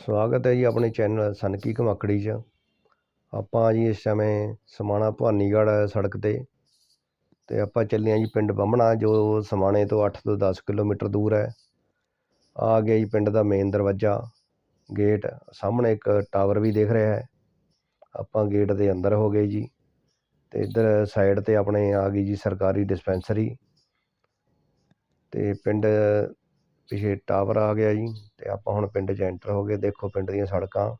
ਸਵਾਗਤ ਹੈ ਜੀ ਆਪਣੇ ਚੈਨਲ ਸਨਕੀ ਘਮਕੜੀ 'ਚ। ਆਪਾਂ ਜੀ ਇਸ ਸਮੇਂ ਸਮਾਣਾ ਭਵਾਨੀਗੜ੍ਹ ਸੜਕ 'ਤੇ ਤੇ ਆਪਾਂ ਚੱਲੇ ਹਾਂ ਜੀ ਪਿੰਡ ਬੰਮਣਾ ਜੋ ਸਮਾਣੇ ਤੋਂ 8 ਤੋਂ 10 ਕਿਲੋਮੀਟਰ ਦੂਰ ਹੈ। ਆ ਗਿਆ ਜੀ ਪਿੰਡ ਦਾ ਮੇਨ ਦਰਵਾਜ਼ਾ ਗੇਟ ਸਾਹਮਣੇ ਇੱਕ ਟਾਵਰ ਵੀ ਦਿਖ ਰਿਹਾ ਹੈ। ਆਪਾਂ ਗੇਟ ਦੇ ਅੰਦਰ ਹੋ ਗਏ ਜੀ ਤੇ ਇੱਧਰ ਸਾਈਡ ਤੇ ਆਪਣੇ ਆ ਗਈ ਜੀ ਸਰਕਾਰੀ ਡਿਸਪੈਂਸਰੀ ਤੇ ਪਿੰਡ ਪਿੱਛੇ ਟਾਵਰ ਆ ਗਿਆ ਜੀ ਤੇ ਆਪਾਂ ਹੁਣ ਪਿੰਡ 'ਚ ਐਂਟਰ ਹੋ ਗਏ। ਦੇਖੋ ਪਿੰਡ ਦੀਆਂ ਸੜਕਾਂ।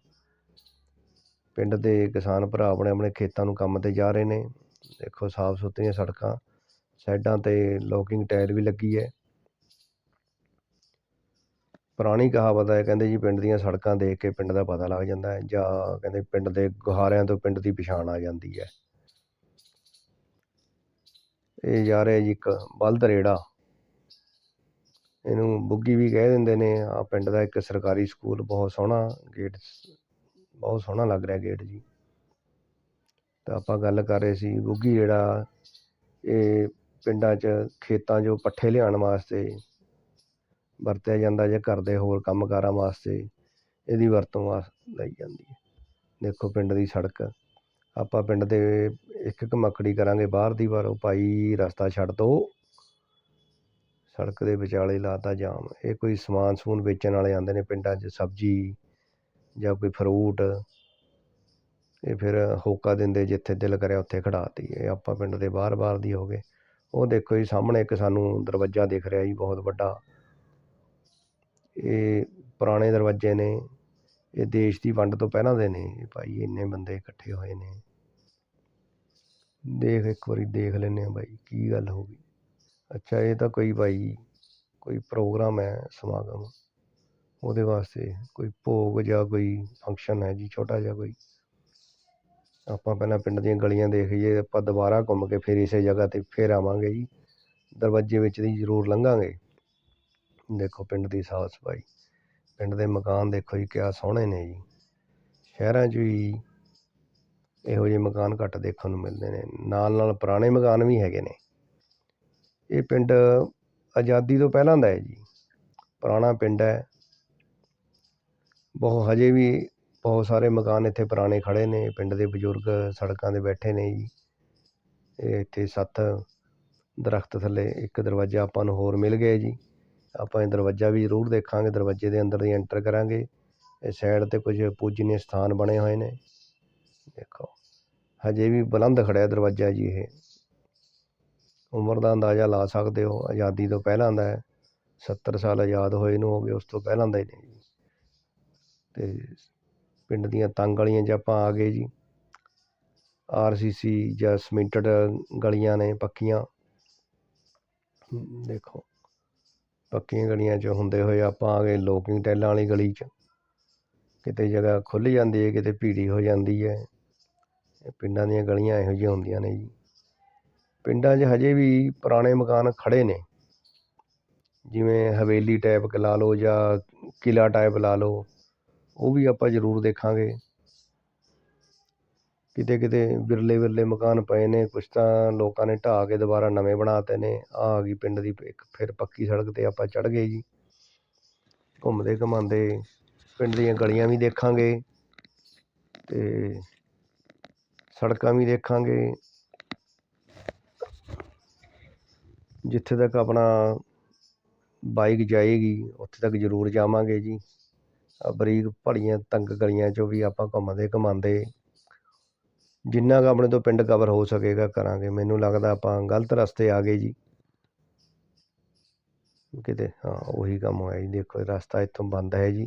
ਪਿੰਡ ਦੇ ਕਿਸਾਨ ਭਰਾ ਆਪਣੇ ਆਪਣੇ ਖੇਤਾਂ ਨੂੰ ਕੰਮ ਤੇ ਜਾ ਰਹੇ ਨੇ। ਦੇਖੋ ਸਾਫ਼ ਸੁਥਰੀਆਂ ਸੜਕਾਂ। ਸਾਈਡਾਂ ਤੇ ਲੋਕਿੰਗ ਟਾਇਰ ਵੀ ਲੱਗੀ ਹੈ। ਪੁਰਾਣੀ ਕਹਾਵਤ ਹੈ, ਕਹਿੰਦੇ ਜੀ ਪਿੰਡ ਦੀਆਂ ਸੜਕਾਂ ਦੇਖ ਕੇ ਪਿੰਡ ਦਾ ਪਤਾ ਲੱਗ ਜਾਂਦਾ ਹੈ ਜਾਂ ਕਹਿੰਦੇ ਪਿੰਡ ਦੇ ਗੁਹਾਰਿਆਂ ਤੋਂ ਪਿੰਡ ਦੀ ਪਛਾਣ ਆ ਜਾਂਦੀ ਹੈ। ਇਹ ਜਾ ਰਿਹਾ ਜੀ ਇੱਕ ਬਲਦ ਰੇੜਾ। ਇਹਨੂੰ ਬੁੱਗੀ ਵੀ ਕਹਿ ਦਿੰਦੇ ਨੇ। ਆ ਪਿੰਡ ਦਾ ਇੱਕ ਸਰਕਾਰੀ ਸਕੂਲ ਬਹੁਤ ਸੋਹਣਾ ਗੇਟ ਬਹੁਤ ਸੋਹਣਾ ਲੱਗ ਰਿਹਾ ਗੇਟ ਜੀ। ਤਾਂ ਆਪਾਂ ਗੱਲ ਕਰ ਰਹੇ ਸੀ ਬੁੱਗੀ ਜਿਹੜਾ, ਇਹ ਪਿੰਡਾਂ 'ਚ ਖੇਤਾਂ 'ਚੋਂ ਪੱਠੇ ਲਿਆਉਣ ਵਾਸਤੇ ਵਰਤਿਆ ਜਾਂਦਾ ਜਾਂ ਘਰ ਦੇ ਹੋਰ ਕੰਮਕਾਰਾਂ ਵਾਸਤੇ ਇਹਦੀ ਵਰਤੋਂ ਵਾਸ ਲਈ ਜਾਂਦੀ ਹੈ। ਦੇਖੋ ਪਿੰਡ ਦੀ ਸੜਕ, ਆਪਾਂ ਪਿੰਡ ਦੇ ਇੱਕ ਇੱਕ ਮੱਕੜੀ ਕਰਾਂਗੇ ਬਾਹਰ ਦੀ, ਪਰ ਉਹ ਭਾਈ ਰਸਤਾ ਛੱਡ ਦੋ। ਸੜਕ ਦੇ ਵਿਚਾਲੇ ਲਾਤਾ ਜਾਮ। ਇਹ ਕੋਈ ਸਮਾਨ ਸਮੂਨ ਵੇਚਣ ਵਾਲੇ ਆਉਂਦੇ ਨੇ ਪਿੰਡਾਂ 'ਚ, ਸਬਜ਼ੀ ਜਾਂ ਕੋਈ ਫਰੂਟ ਇਹ ਫਿਰ ਹੋਕਾ ਦਿੰਦੇ ਜਿੱਥੇ ਦਿਲ ਕਰਿਆ ਉੱਥੇ ਖੜਾਤੀ ਇਹ ਆਪਾਂ ਪਿੰਡ ਦੇ ਬਾਹਰ ਬਾਹਰ ਦੀ ਹੋ ਗਏ। ਉਹ ਦੇਖੋ ਜੀ, ਸਾਹਮਣੇ ਇੱਕ ਸਾਨੂੰ ਦਰਵਾਜ਼ਾ ਦਿਖ ਰਿਹਾ ਜੀ, ਬਹੁਤ ਵੱਡਾ। ਇਹ ਪੁਰਾਣੇ ਦਰਵਾਜ਼ੇ ਨੇ। ਇਹ ਦੇਸ਼ ਦੀ ਵੰਡ ਤੋਂ ਪਹਿਲਾਂ ਦੇ ਨੇ। ਭਾਈ ਇੰਨੇ ਬੰਦੇ ਇਕੱਠੇ ਹੋਏ ਨੇ। ਦੇਖ, ਇੱਕ ਵਾਰੀ ਦੇਖ ਲੈਂਦੇ ਆ ਬਾਈ, ਕੀ ਗੱਲ ਹੋ ਗਈ। ਅੱਛਾ, ਇਹ ਤਾਂ ਕੋਈ ਭਾਈ ਕੋਈ ਪ੍ਰੋਗਰਾਮ ਹੈ ਸਮਾਗਮ। ਉਹਦੇ ਵਾਸਤੇ ਕੋਈ ਭੋਗ ਜਾਂ ਕੋਈ ਫੰਕਸ਼ਨ ਹੈ ਜੀ, ਛੋਟਾ ਜਿਹਾ ਕੋਈ? ਆਪਾਂ ਪਹਿਲਾਂ ਪਿੰਡ ਦੀਆਂ ਗਲੀਆਂ ਦੇਖ ਲਈਏ, ਆਪਾਂ ਦੁਬਾਰਾ ਘੁੰਮ ਕੇ ਫਿਰ ਇਸੇ ਜਗ੍ਹਾ ਤੇ ਫਿਰ ਆਵਾਂਗੇ ਜੀ। ਦਰਵਾਜ਼ੇ ਵਿੱਚ ਦੀ ਜ਼ਰੂਰ ਲੰਘਾਂਗੇ। ਦੇਖੋ ਪਿੰਡ ਦੀ ਸਾਫ਼ ਸਫ਼ਾਈ। ਪਿੰਡ ਦੇ ਮਕਾਨ ਦੇਖੋ ਜੀ, ਕਿਆ ਸੋਹਣੇ ਨੇ ਜੀ। ਸ਼ਹਿਰਾਂ 'ਚ ਵੀ ਇਹੋ ਜਿਹੇ ਮਕਾਨ ਘੱਟ ਦੇਖਣ ਨੂੰ ਮਿਲਦੇ ਨੇ। ਨਾਲ ਨਾਲ ਪੁਰਾਣੇ ਮਕਾਨ ਵੀ ਹੈਗੇ ਨੇ। ਇਹ ਪਿੰਡ ਆਜ਼ਾਦੀ ਤੋਂ ਪਹਿਲਾਂ ਦਾ ਹੈ ਜੀ। ਪੁਰਾਣਾ ਪਿੰਡ ਹੈ। ਬਹੁਤ ਹਜੇ ਵੀ ਬਹੁਤ ਸਾਰੇ ਮਕਾਨ ਇੱਥੇ ਪੁਰਾਣੇ ਖੜ੍ਹੇ ਨੇ। ਪਿੰਡ ਦੇ ਬਜ਼ੁਰਗ ਸੜਕਾਂ 'ਤੇ ਬੈਠੇ ਨੇ ਜੀ। ਇਹ ਇੱਥੇ ਸੱਤ ਦਰਖਤ ਥੱਲੇ ਇੱਕ ਦਰਵਾਜ਼ਾ ਆਪਾਂ ਨੂੰ ਹੋਰ ਮਿਲ ਗਿਆ ਜੀ। ਆਪਾਂ ਇਹ ਦਰਵਾਜ਼ਾ ਵੀ ਜ਼ਰੂਰ ਦੇਖਾਂਗੇ। ਦਰਵਾਜ਼ੇ ਦੇ ਅੰਦਰ ਦੀ ਐਂਟਰ ਕਰਾਂਗੇ। ਇਹ ਸਾਈਡ 'ਤੇ ਕੁਝ ਪੂਜਨੀय ਸਥਾਨ ਬਣੇ ਹੋਏ ਨੇ। ਦੇਖੋ। ਹਜੇ ਵੀ ਬੁਲੰਦ ਖੜ੍ਹਿਆ ਦਰਵਾਜ਼ਾ ਜੀ ਇਹ। ਉਮਰ ਦਾ ਅੰਦਾਜ਼ਾ ਲਾ ਸਕਦੇ ਹੋ, ਆਜ਼ਾਦੀ ਤੋਂ ਪਹਿਲਾਂ ਦਾ ਹੈ। 70 ਸਾਲ ਆਜ਼ਾਦ ਹੋਏ ਨੂੰ ਹੋ ਗਏ, ਉਸ ਤੋਂ ਪਹਿਲਾਂ ਦਾ ਹੀ ਨੇ ਜੀ। ਤੇ ਪਿੰਡ ਦੀਆਂ ਤੰਗ ਗਲੀਆਂ 'ਚ ਆਪਾਂ ਆ ਗਏ ਜੀ। ਆਰਸੀਸੀ ਜਾਂ ਸਮਿੰਟਡ ਗਲੀਆਂ ਨੇ ਪੱਕੀਆਂ। ਦੇਖੋ, ਪੱਕੀਆਂ ਗਲੀਆਂ 'ਚ ਹੁੰਦੇ ਹੋਏ ਆਪਾਂ ਆ ਗਏ ਲੋਕਿੰਗ ਟੈਲਾਂ ਵਾਲੀ ਗਲੀ 'ਚ। ਕਿਤੇ ਜਗ੍ਹਾ ਖੁੱਲ੍ਹ ਜਾਂਦੀ ਹੈ, ਕਿਤੇ ਭੀੜੀ ਹੋ ਜਾਂਦੀ ਹੈ। ਪਿੰਡਾਂ ਦੀਆਂ ਗਲੀਆਂ ਇਹੋ ਜਿਹੀਆਂ ਹੁੰਦੀਆਂ ਨੇ ਜੀ। ਪਿੰਡਾਂ 'ਚ ਹਜੇ ਵੀ ਪੁਰਾਣੇ ਮਕਾਨ ਖੜ੍ਹੇ ਨੇ। ਜਿਵੇਂ ਹਵੇਲੀ ਟਾਈਪ ਲਾ ਲਓ ਜਾਂ ਕਿਲ੍ਹਾ ਟਾਈਪ ਲਾ ਲਓ, ਉਹ ਵੀ ਆਪਾਂ ਜ਼ਰੂਰ ਦੇਖਾਂਗੇ। ਕਿਤੇ ਕਿਤੇ ਵਿਰਲੇ ਵਿਰਲੇ ਮਕਾਨ ਪਏ ਨੇ, ਕੁਛ ਤਾਂ ਲੋਕਾਂ ਨੇ ਢਾਹ ਕੇ ਦੁਬਾਰਾ ਨਵੇਂ ਬਣਾ ਤੇ ਨੇ। ਆਹ ਆ ਗਈ ਪਿੰਡ ਦੀ ਇੱਕ ਫਿਰ ਪੱਕੀ ਸੜਕ 'ਤੇ ਆਪਾਂ ਚੜ੍ਹ ਗਏ ਜੀ। ਘੁੰਮਦੇ ਘੁਮਾਉਂਦੇ ਪਿੰਡ ਦੀਆਂ ਗਲੀਆਂ ਵੀ ਦੇਖਾਂਗੇ ਅਤੇ ਸੜਕਾਂ ਵੀ ਦੇਖਾਂਗੇ। ਜਿੱਥੇ ਤੱਕ ਆਪਣਾ ਬਾਈਕ ਜਾਏਗੀ, ਉੱਥੇ ਤੱਕ ਜ਼ਰੂਰ ਜਾਵਾਂਗੇ ਜੀ। ਬਰੀਕ ਭਲੀਆਂ ਤੰਗ ਗਲੀਆਂ 'ਚੋਂ ਵੀ ਆਪਾਂ ਘੁੰਮਦੇ ਘੁਮਾਉਂਦੇ, ਜਿੰਨਾ ਕੁ ਆਪਣੇ ਤੋਂ ਪਿੰਡ ਕਵਰ ਹੋ ਸਕੇਗਾ ਕਰਾਂਗੇ। ਮੈਨੂੰ ਲੱਗਦਾ ਆਪਾਂ ਗਲਤ ਰਸਤੇ ਆ ਗਏ ਜੀ। ਕਿਤੇ, ਹਾਂ, ਉਹੀ ਕੰਮ ਹੋਇਆ ਜੀ। ਦੇਖੋ, ਰਸਤਾ ਇੱਥੋਂ ਬੰਦ ਹੈ ਜੀ।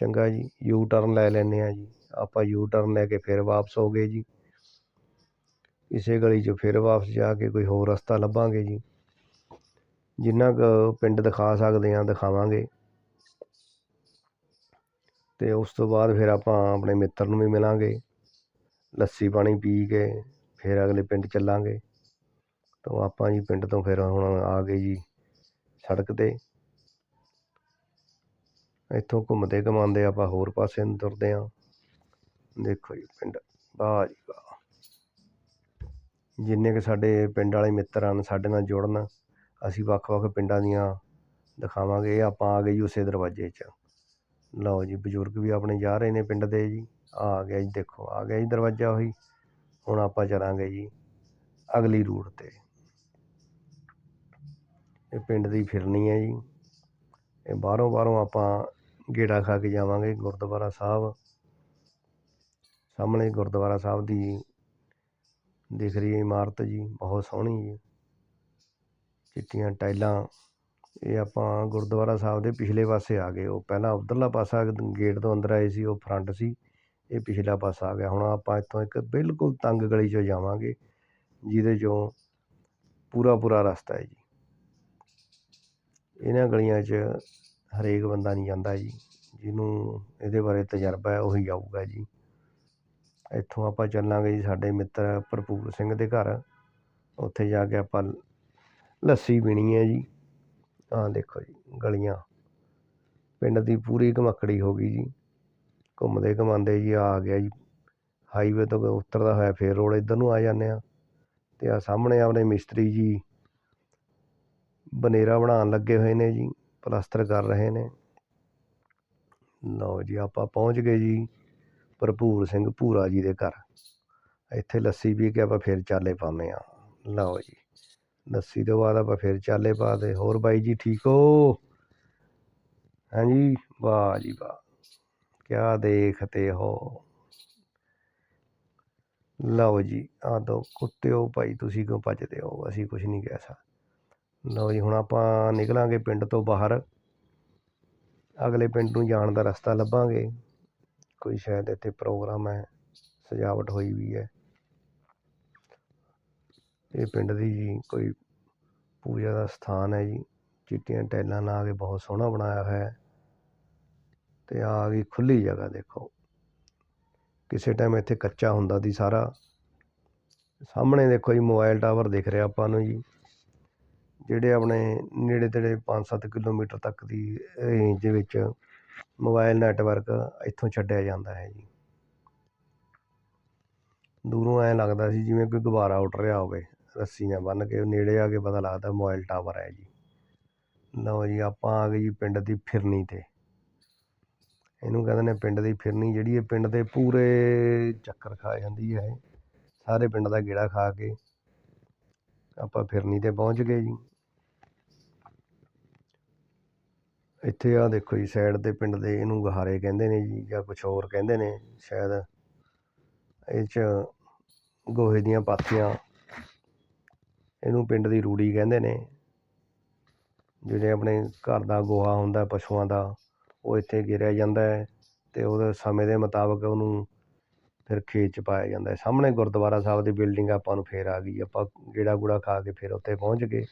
ਚੰਗਾ ਜੀ ਯੂ ਟਰਨ ਲੈ ਲੈਂਦੇ ਹਾਂ ਜੀ। ਆਪਾਂ ਯੂ ਟਰਨ ਲੈ ਕੇ ਫਿਰ ਵਾਪਸ ਹੋ ਗਏ ਜੀ। ਇਸੇ ਗਲੀ 'ਚੋਂ ਫਿਰ ਵਾਪਸ ਜਾ ਕੇ ਕੋਈ ਹੋਰ ਰਸਤਾ ਲੱਭਾਂਗੇ ਜੀ। ਜਿੰਨਾ ਕੁ ਪਿੰਡ ਦਿਖਾ ਸਕਦੇ ਹਾਂ, ਦਿਖਾਵਾਂਗੇ। ਅਤੇ ਉਸ ਤੋਂ ਬਾਅਦ ਫਿਰ ਆਪਾਂ ਆਪਣੇ ਮਿੱਤਰ ਨੂੰ ਵੀ ਮਿਲਾਂਗੇ। ਲੱਸੀ ਪਾਣੀ ਪੀ ਕੇ ਫਿਰ ਅਗਲੇ ਪਿੰਡ ਚੱਲਾਂਗੇ। ਤਾਂ ਆਪਾਂ ਜੀ ਪਿੰਡ ਤੋਂ ਫਿਰ ਹੁਣ ਆ ਗਏ ਜੀ ਸੜਕ 'ਤੇ। ਇੱਥੋਂ ਘੁੰਮਦੇ ਘੁਮਾਉਂਦੇ ਆਪਾਂ ਹੋਰ ਪਾਸੇ ਨੂੰ ਤੁਰਦੇ ਹਾਂ। ਦੇਖੋ ਜੀ ਪਿੰਡ, ਵਾਹ ਜੀ ਵਾਹ। ਜਿੰਨੇ ਕੁ ਸਾਡੇ ਪਿੰਡ ਵਾਲੇ ਮਿੱਤਰ ਹਨ, ਸਾਡੇ ਨਾਲ ਜੁੜਨ, ਅਸੀਂ ਵੱਖ ਵੱਖ ਪਿੰਡਾਂ ਦੀਆਂ ਦਿਖਾਵਾਂਗੇ, ਇਹ ਆਪਾਂ ਆ ਗਏ ਜੀ ਉਸੇ ਦਰਵਾਜ਼ੇ 'ਚ। ਲਓ ਜੀ, ਬਜ਼ੁਰਗ ਵੀ ਆਪਣੇ ਜਾ ਰਹੇ ਨੇ ਪਿੰਡ ਦੇ ਜੀ। ਆ ਗਿਆ ਜੀ, ਦੇਖੋ, ਆ ਗਿਆ ਜੀ ਦਰਵਾਜ਼ਾ ਉਹੀ। ਹੁਣ ਆਪਾਂ ਚਲਾਂਗੇ ਜੀ ਅਗਲੀ ਰੂਟ ਤੇ। ਇਹ ਪਿੰਡ ਦੀ ਫਿਰਨੀ ਹੈ ਜੀ। ਇਹ ਬਾਹਰੋਂ ਬਾਹਰੋਂ ਆਪਾਂ ਗੇੜਾ ਖਾ ਕੇ ਜਾਵਾਂਗੇ ਗੁਰਦੁਆਰਾ ਸਾਹਿਬ। ਸਾਹਮਣੇ ਗੁਰਦੁਆਰਾ ਸਾਹਿਬ ਦੀ ਦਿਖ ਰਹੀ ਹੈ ਇਮਾਰਤ ਜੀ, ਬਹੁਤ ਸੋਹਣੀ ਜੀ। ਚਿੱਟੀਆਂ ਟਾਈਲਾਂ, ਇਹ ਆਪਾਂ ਗੁਰਦੁਆਰਾ ਸਾਹਿਬ ਦੇ ਪਿਛਲੇ ਪਾਸੇ ਆ ਗਏ। ਉਹ ਪਹਿਲਾਂ ਉਧਰਲਾ ਪਾਸਾ ਗੇਟ ਤੋਂ ਅੰਦਰ ਆਏ ਸੀ, ਉਹ ਫਰੰਟ ਸੀ, ਇਹ ਪਿਛਲਾ ਪਾਸਾ ਆ ਗਿਆ। ਹੁਣ ਆਪਾਂ ਇੱਥੋਂ ਇੱਕ ਬਿਲਕੁਲ ਤੰਗ ਗਲੀ 'ਚੋਂ ਜਾਵਾਂਗੇ, ਜਿਹਦੇ 'ਚੋਂ ਪੂਰਾ ਪੂਰਾ ਰਸਤਾ ਹੈ ਜੀ। ਇਹਨਾਂ ਗਲੀਆਂ 'ਚ ਹਰੇਕ ਬੰਦਾ ਨਹੀਂ ਜਾਂਦਾ ਜੀ, ਜਿਹਨੂੰ ਇਹਦੇ ਬਾਰੇ ਤਜਰਬਾ ਹੈ, ਉਹੀ ਜਾਊਗਾ ਜੀ। ਇੱਥੋਂ ਆਪਾਂ ਚੱਲਾਂਗੇ ਜੀ ਸਾਡੇ ਮਿੱਤਰ ਭਰਪੂਰ ਸਿੰਘ ਦੇ ਘਰ। ਉੱਥੇ ਜਾ ਕੇ ਆਪਾਂ ਲੱਸੀ ਪੀਣੀ ਹੈ ਜੀ। ਆਹ ਦੇਖੋ ਜੀ, ਗਲੀਆਂ। ਪਿੰਡ ਦੀ ਪੂਰੀ ਘਮਕੜੀ ਹੋ ਗਈ ਜੀ। ਘੁੰਮਦੇ ਘਮਾਉਂਦੇ ਜੀ ਆ ਗਿਆ ਜੀ। ਹਾਈਵੇ ਤੋਂ ਉਤਰਦਾ ਹੋਇਆ ਫੇਰ ਰੋਡ ਇੱਧਰ ਨੂੰ ਆ ਜਾਂਦੇ ਆ ਤੇ ਆ ਸਾਹਮਣੇ ਆਪਣੇ ਮਿਸਤਰੀ ਜੀ ਬਨੇਰਾ ਬਣਾਉਣ ਲੱਗੇ ਹੋਏ ਨੇ ਜੀ ਪਲਸਤਰ ਕਰ ਰਹੇ ਨੇ। ਲਓ ਜੀ ਆਪਾਂ ਪਹੁੰਚ ਗਏ ਜੀ। ਭਰਪੂਰ ਸਿੰਘ ਭੂਰਾ ਜੀ ਦੇ ਘਰ। ਇੱਥੇ ਲੱਸੀ ਪੀ ਕੇ ਆਪਾਂ ਫਿਰ ਚਾਲੇ ਪਾਉਂਦੇ ਆ। ਲਓ ਜੀ। ਲੱਸੀ ਤੋਂ ਬਾਅਦ ਆਪਾਂ ਫਿਰ ਚਾਲੇ ਪਾ ਦੇ। ਹੋਰ ਬਾਈ ਜੀ ਠੀਕ ਹੋ? ਹਾਂਜੀ? ਵਾਹ ਜੀ ਵਾਹ। ਕਿਆ ਦੇਖਤੇ ਹੋ? ਲਓ ਜੀ, ਆ ਦੋ ਕੁੱਤੇ ਹੋ ਭਾਈ, ਤੁਸੀਂ ਕਿਉਂ ਭੱਜਦੇ ਹੋ? ਅਸੀਂ ਕੁਝ ਨਹੀਂ ਕਹਿ ਸਕਦੇ ਲਓ ਜੀ, ਹੁਣ ਆਪਾਂ ਨਿਕਲਾਂਗੇ ਪਿੰਡ ਤੋਂ ਬਾਹਰ। ਅਗਲੇ ਪਿੰਡ ਨੂੰ ਜਾਣ ਦਾ ਰਸਤਾ ਲੱਭਾਂਗੇ। ਕੋਈ ਸ਼ਾਇਦ ਇੱਥੇ ਪ੍ਰੋਗਰਾਮ ਹੈ, ਸਜਾਵਟ ਹੋਈ ਵੀ ਹੈ। ਇਹ ਪਿੰਡ ਦੀ ਜੀ ਕੋਈ ਪੂਜਾ ਦਾ ਸਥਾਨ ਹੈ ਜੀ। ਚਿੱਟੀਆਂ ਟੈਲਾਂ ਲਾ ਕੇ ਬਹੁਤ ਸੋਹਣਾ ਬਣਾਇਆ ਹੋਇਆ ਹੈ। ਤੇ ਆ ਗਈ ਖੁੱਲੀ ਜਗ੍ਹਾ ਦੇਖੋ। ਕਿਸੇ ਟਾਈਮ ਇੱਥੇ ਕੱਚਾ ਹੁੰਦਾ ਸੀ ਸਾਰਾ। ਸਾਹਮਣੇ ਦੇਖੋ ਜੀ ਮੋਬਾਈਲ ਟਾਵਰ ਦਿਖ ਰਿਹਾ ਆਪਾਂ ਨੂੰ ਜੀ। ਜਿਹੜੇ ਆਪਣੇ ਨੇੜੇ ਤੇੜੇ 5-7 ਕਿਲੋਮੀਟਰ ਤੱਕ ਦੀ ਰੇਂਜ ਦੇ ਵਿੱਚ ਮੋਬਾਇਲ ਨੈਟਵਰਕ ਇੱਥੋਂ ਛੱਡਿਆ ਜਾਂਦਾ ਹੈ ਜੀ। ਦੂਰੋਂ ਐਂ ਲੱਗਦਾ ਸੀ ਜਿਵੇਂ ਕੋਈ ਗੁਬਾਰਾ ਉੱਡ ਰਿਹਾ ਹੋਵੇ, ਰੱਸੀ ਨਾਲ ਬੰਨ੍ਹ ਕੇ ਨੇੜੇ ਆ ਕੇ ਪਤਾ ਲੱਗਦਾ ਮੋਬਾਈਲ ਟਾਵਰ ਹੈ ਜੀ। ਲਓ ਜੀ, ਆਪਾਂ ਆ ਗਏ ਜੀ ਪਿੰਡ ਦੀ ਫਿਰਨੀ 'ਤੇ। ਇਹਨੂੰ ਕਹਿੰਦੇ ਨੇ ਪਿੰਡ ਦੀ ਫਿਰਨੀ, ਜਿਹੜੀ ਇਹ ਪਿੰਡ ਦੇ ਪੂਰੇ ਚੱਕਰ ਖਾ ਜਾਂਦੀ ਹੈ। ਸਾਰੇ ਪਿੰਡ ਦਾ ਗੇੜਾ ਖਾ ਕੇ ਆਪਾਂ ਫਿਰਨੀ 'ਤੇ ਪਹੁੰਚ ਗਏ ਜੀ। ਇੱਥੇ ਆ ਦੇਖੋ ਜੀ ਸਾਈਡ ਦੇ ਪਿੰਡ ਦੇ ਇਹਨੂੰ ਗਹਾਰੇ ਕਹਿੰਦੇ ਨੇ ਜੀ ਜਾਂ ਕੁਝ ਹੋਰ ਕਹਿੰਦੇ ਨੇ ਸ਼ਾਇਦ। ਇਹ 'ਚ ਗੋਹੇ ਦੀਆਂ ਪਾਥੀਆਂ, ਇਹਨੂੰ ਪਿੰਡ ਦੀ ਰੂੜੀ ਕਹਿੰਦੇ ਨੇ। ਜਿਹੜੇ ਆਪਣੇ ਘਰ ਦਾ ਗੋਹਾ ਹੁੰਦਾ, ਪਸ਼ੂਆਂ ਦਾ, ਉਹ ਇੱਥੇ ਗਿਰਿਆ ਜਾਂਦਾ ਹੈ ਅਤੇ ਉਹਦੇ ਸਮੇਂ ਦੇ ਮੁਤਾਬਕ ਉਹਨੂੰ ਫਿਰ ਖੇਤ 'ਚ ਪਾਇਆ ਜਾਂਦਾ ਹੈ। ਸਾਹਮਣੇ ਗੁਰਦੁਆਰਾ ਸਾਹਿਬ ਦੀ ਬਿਲਡਿੰਗ ਆਪਾਂ ਨੂੰ ਫੇਰ ਆ ਗਈ। ਆਪਾਂ ਗੇੜਾ ਗੂੜਾ ਖਾ ਕੇ ਫਿਰ ਉੱਥੇ ਪਹੁੰਚ ਗਏ।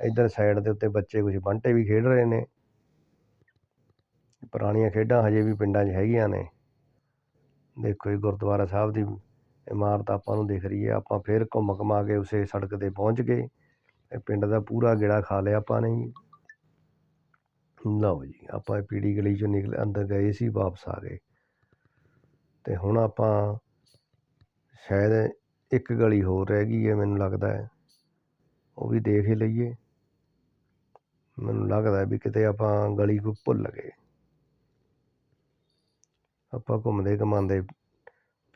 ਇੱਧਰ ਸਾਈਡ ਦੇ ਉੱਤੇ ਬੱਚੇ ਕੁਝ ਬੰਟੇ ਵੀ ਖੇਡ ਰਹੇ ਨੇ। ਪੁਰਾਣੀਆਂ ਖੇਡਾਂ ਹਜੇ ਵੀ ਪਿੰਡਾਂ 'ਚ ਹੈਗੀਆਂ ਨੇ। ਦੇਖੋ ਜੀ, ਗੁਰਦੁਆਰਾ ਸਾਹਿਬ ਦੀ ਇਮਾਰਤ ਆਪਾਂ ਨੂੰ ਦਿਖ ਰਹੀ ਹੈ। ਆਪਾਂ ਫਿਰ ਘੁੰਮ ਘੁਮਾ ਕੇ ਉਸੇ ਸੜਕ 'ਤੇ ਪਹੁੰਚ ਗਏ। ਇਹ ਪਿੰਡ ਦਾ ਪੂਰਾ ਗੇੜਾ ਖਾ ਲਿਆ ਆਪਾਂ ਨੇ ਜੀ। ਲਓ ਜੀ, ਆਪਾਂ ਪੀੜੀ ਗਲੀ 'ਚੋਂ ਨਿਕਲ ਅੰਦਰ ਗਏ ਸੀ, ਵਾਪਸ ਆ ਗਏ। ਅਤੇ ਹੁਣ ਆਪਾਂ ਸ਼ਾਇਦ ਇੱਕ ਗਲੀ ਹੋਰ ਰਹਿ ਗਈ ਹੈ, ਮੈਨੂੰ ਲੱਗਦਾ ਹੈ। ਉਹ ਵੀ ਦੇਖ ਹੀ ਲਈਏ। ਮੈਨੂੰ ਲੱਗਦਾ ਵੀ ਕਿਤੇ ਆਪਾਂ ਗਲੀ ਕੋਈ ਭੁੱਲ ਗਏ। ਆਪਾਂ ਘੁੰਮਦੇ ਘਮਾਉਂਦੇ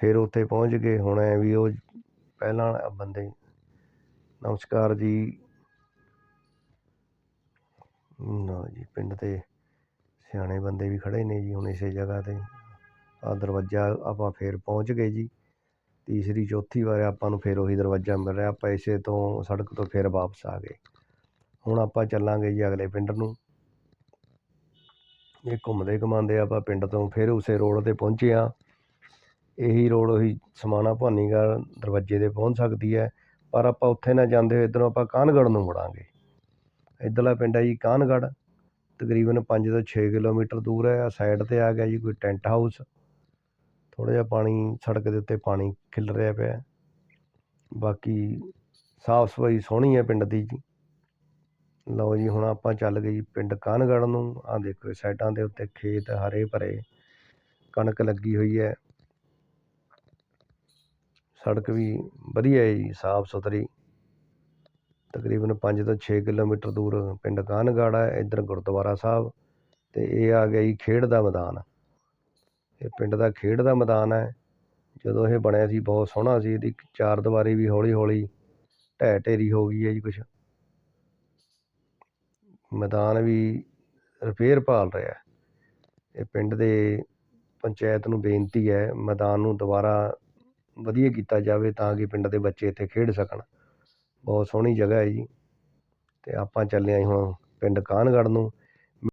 ਫਿਰ ਉੱਥੇ ਪਹੁੰਚ ਗਏ। ਹੁਣ ਐਂ ਵੀ ਉਹ ਪਹਿਲਾਂ ਬੰਦੇ, ਨਮਸਕਾਰ ਜੀ। ਨਾ ਜੀ, ਪਿੰਡ ਦੇ ਸਿਆਣੇ ਬੰਦੇ ਵੀ ਖੜ੍ਹੇ ਨੇ ਜੀ ਹੁਣ ਇਸੇ ਜਗ੍ਹਾ 'ਤੇ। ਆਹ ਦਰਵਾਜ਼ਾ ਆਪਾਂ ਫਿਰ ਪਹੁੰਚ ਗਏ ਜੀ। ਤੀਸਰੀ, ਚੌਥੀ ਵਾਰ ਆਪਾਂ ਨੂੰ ਫਿਰ ਉਹੀ ਦਰਵਾਜ਼ਾ ਮਿਲ ਰਿਹਾ। ਆਪਾਂ ਇਸੇ ਤੋਂ ਸੜਕ ਤੋਂ ਫਿਰ ਵਾਪਸ ਆ ਗਏ। ਹੁਣ ਆਪਾਂ ਚੱਲਾਂਗੇ ਜੀ ਅਗਲੇ ਪਿੰਡ ਨੂੰ। ਇਹ ਘੁੰਮਦੇ ਘੁਮਾਉਂਦੇ ਆਪਾਂ ਪਿੰਡ ਤੋਂ ਫਿਰ ਉਸੇ ਰੋਡ 'ਤੇ ਪਹੁੰਚੇ ਹਾਂ। ਇਹੀ ਰੋਡ, ਉਹੀ ਸਮਾਣਾ ਭਾਨੀਗੜ੍ਹ ਦਰਵਾਜ਼ੇ 'ਤੇ ਪਹੁੰਚ ਸਕਦੀ ਹੈ, ਪਰ ਆਪਾਂ ਉੱਥੇ ਨਾ ਜਾਂਦੇ ਹੋਏ ਇੱਧਰੋਂ ਆਪਾਂ ਕਾਨਗੜ੍ਹ ਨੂੰ ਮੁੜਾਂਗੇ। ਇੱਧਰਲਾ ਪਿੰਡ ਹੈ ਜੀ ਕਾਨਗੜ੍ਹ ਤਕਰੀਬਨ ਪੰਜ ਤੋਂ ਛੇ ਕਿਲੋਮੀਟਰ ਦੂਰ ਹੈ ਸਾਈਡ 'ਤੇ ਆ ਗਿਆ ਜੀ ਕੋਈ ਟੈਂਟ ਹਾਊਸ ਥੋੜ੍ਹਾ ਜਿਹਾ ਪਾਣੀ, ਸੜਕ ਦੇ ਉੱਤੇ ਪਾਣੀ ਖਿਲ ਰਿਹਾ ਪਿਆ। ਬਾਕੀ ਸਾਫ਼ ਸਫ਼ਾਈ ਸੋਹਣੀ ਹੈ ਪਿੰਡ ਦੀ ਜੀ। ਲਓ ਜੀ, ਹੁਣ ਆਪਾਂ ਚੱਲ ਗਏ ਜੀ ਪਿੰਡ ਕਾਨਗੜ੍ਹ ਨੂੰ। ਆਹ ਦੇਖੋ ਸਾਈਡਾਂ ਦੇ ਉੱਤੇ ਖੇਤ ਹਰੇ ਭਰੇ, ਕਣਕ ਲੱਗੀ ਹੋਈ ਹੈ। ਸੜਕ ਵੀ ਵਧੀਆ ਹੈ ਜੀ, ਸਾਫ਼ ਸੁਥਰੀ। ਤਕਰੀਬਨ ਪੰਜ ਤੋਂ ਛੇ ਕਿਲੋਮੀਟਰ ਦੂਰ ਪਿੰਡ ਕਾਨਗੜ੍ਹ ਹੈ, ਇੱਧਰ ਗੁਰਦੁਆਰਾ ਸਾਹਿਬ ਤੇ ਇਹ ਆ ਗਿਆ ਜੀ ਖੇਡ ਦਾ ਮੈਦਾਨ। ਇਹ ਪਿੰਡ ਦਾ ਖੇਡ ਦਾ ਮੈਦਾਨ ਹੈ। ਜਦੋਂ ਇਹ ਬਣਿਆ ਸੀ, ਬਹੁਤ ਸੋਹਣਾ ਸੀ, ਇਹਦੀ ਚਾਰ ਦੀਵਾਰੀ ਵੀ ਹੌਲੀ ਹੌਲੀ ਢਹਿ ਢੇਰੀ ਹੋ ਗਈ ਹੈ ਜੀ ਕੁਛ। ਮੈਦਾਨ ਵੀ ਰਿਪੇਅਰ ਭਾਲ ਰਿਹਾ ਇਹ ਪਿੰਡ ਦੇ ਪੰਚਾਇਤ ਨੂੰ ਬੇਨਤੀ ਹੈ, ਮੈਦਾਨ ਨੂੰ ਦੁਬਾਰਾ ਵਧੀਆ ਕੀਤਾ ਜਾਵੇ ਤਾਂ ਕਿ ਪਿੰਡ ਦੇ ਬੱਚੇ ਇੱਥੇ ਖੇਡ ਸਕਣ। ਬਹੁਤ ਸੋਹਣੀ ਜਗ੍ਹਾ ਹੈ ਜੀ। ਅਤੇ ਆਪਾਂ ਚੱਲੇ ਹਾਂ ਜੀ ਹੁਣ ਪਿੰਡ ਕਾਹਨਗੜ੍ਹ ਨੂੰ।